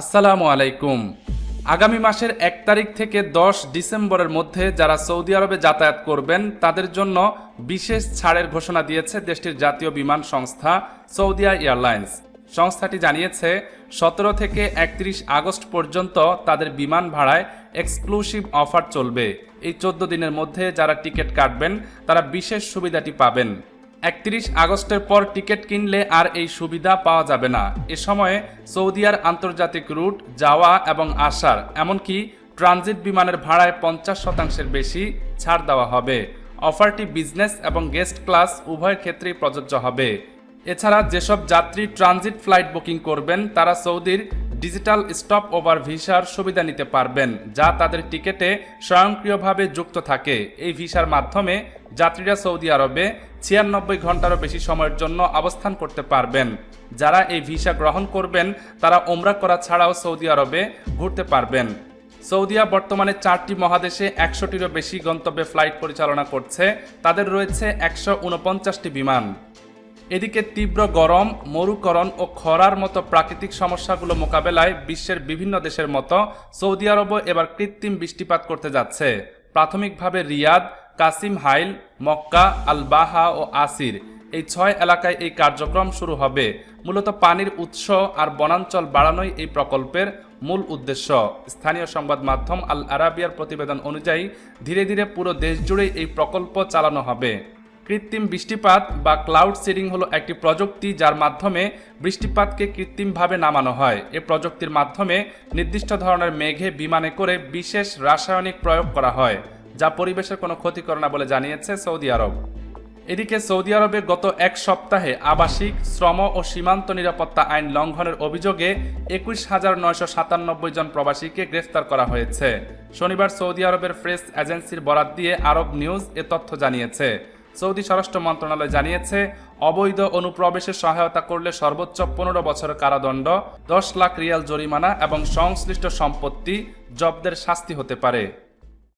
আসসালামু আলাইকুম। আগামী মাসের এক তারিখ থেকে দশ ডিসেম্বরের মধ্যে যারা সৌদি আরবে যাতায়াত করবেন, তাদের জন্য বিশেষ ছাড়ের ঘোষণা দিয়েছে দেশটির জাতীয় বিমান সংস্থা সৌদিয়া এয়ারলাইন্স। সংস্থাটি জানিয়েছে, সতেরো থেকে একত্রিশ আগস্ট পর্যন্ত তাদের বিমান ভাড়ায় এক্সক্লুসিভ অফার চলবে। এই চোদ্দ দিনের মধ্যে যারা টিকিট কাটবেন, তারা বিশেষ সুবিধাটি পাবেন। একত্রিশ আগস্টের পর টিকিট কিনলে আর এই সুবিধা পাওয়া যাবে না। এ সময়ে সৌদিয়ার আন্তর্জাতিক রুট, যাওয়া এবং আসার, এমনকি ট্রানজিট বিমানের ভাড়ায় পঞ্চাশ শতাংশের বেশি ছাড় দেওয়া হবে। অফারটি বিজনেস এবং গেস্ট ক্লাস উভয় ক্ষেত্রেই প্রযোজ্য হবে। এছাড়া যেসব যাত্রী ট্রানজিট ফ্লাইট বুকিং করবেন, তারা সৌদির ডিজিটাল স্টপ ওভার ভিসার সুবিধা নিতে পারবেন, যা তাদের টিকেটে স্বয়ংক্রিয়ভাবে যুক্ত থাকে। এই ভিসার মাধ্যমে যাত্রীরা সৌদি আরবে ছিয়ানব্বই ঘন্টারও বেশি সময়ের জন্য অবস্থান করতে পারবেন। যারা এই ভিসা গ্রহণ করবেন, তারা ওমরা করা ছাড়াও সৌদি আরবে ঘুরতে পারবেন। সৌদিয়া বর্তমানে চারটি মহাদেশে একশোটিরও বেশি গন্তব্যে ফ্লাইট পরিচালনা করছে। তাদের রয়েছে একশো উনপঞ্চাশটি বিমান। এদিকে তীব্র গরম, মরুকরণ ও খরার মতো প্রাকৃতিক সমস্যাগুলো মোকাবেলায় বিশ্বের বিভিন্ন দেশের মতো সৌদি আরবও এবার কৃত্রিম বৃষ্টিপাত করতে যাচ্ছে। প্রাথমিকভাবে রিয়াদ, কাসিম হাইল, মক্কা, আলবাহা ও আসির এই ছয় এলাকায় এই কার্যক্রম শুরু হবে। মূলত পানির উৎস আর বনাঞ্চল বাড়ানোই এই প্রকল্পের মূল উদ্দেশ্য। স্থানীয় সংবাদ মাধ্যম আল আরাবিয়ার প্রতিবেদন অনুযায়ী ধীরে ধীরে পুরো দেশ জুড়েই এই প্রকল্প চালানো হবে। কৃত্রিম বৃষ্টিপাত বা ক্লাউড সিডিং হলো একটি প্রযুক্তি যার মাধ্যমে বৃষ্টিপাতকে কৃত্রিমভাবে নামানো হয়। এ প্রযুক্তির মাধ্যমে নির্দিষ্ট ধরনের মেঘে বিমানে করে বিশেষ রাসায়নিক প্রয়োগ করা হয়, যা পরিবেশের কোনো ক্ষতি করে না বলে জানিয়েছে সৌদি আরব। এদিকে সৌদি আরবে গত এক সপ্তাহে আবাসিক, শ্রম ও সীমান্ত নিরাপত্তা আইন লঙ্ঘনের অভিযোগে একুশ হাজার নয়শো সাতানব্বই জন প্রবাসীকে গ্রেফতার করা হয়েছে। শনিবার সৌদি আরবের প্রেস এজেন্সির বরাত দিয়ে আরব নিউজ এ তথ্য জানিয়েছে। সৌদি স্বরাষ্ট্র মন্ত্রণালয় জানিয়েছে, অবৈধ অনুপ্রবেশে সহায়তা করলে সর্বোচ্চ পনেরো বছর কারাদণ্ড, দশ লাখ রিয়াল জরিমানা এবং সংশ্লিষ্ট সম্পত্তি জব্দের শাস্তি হতে পারে।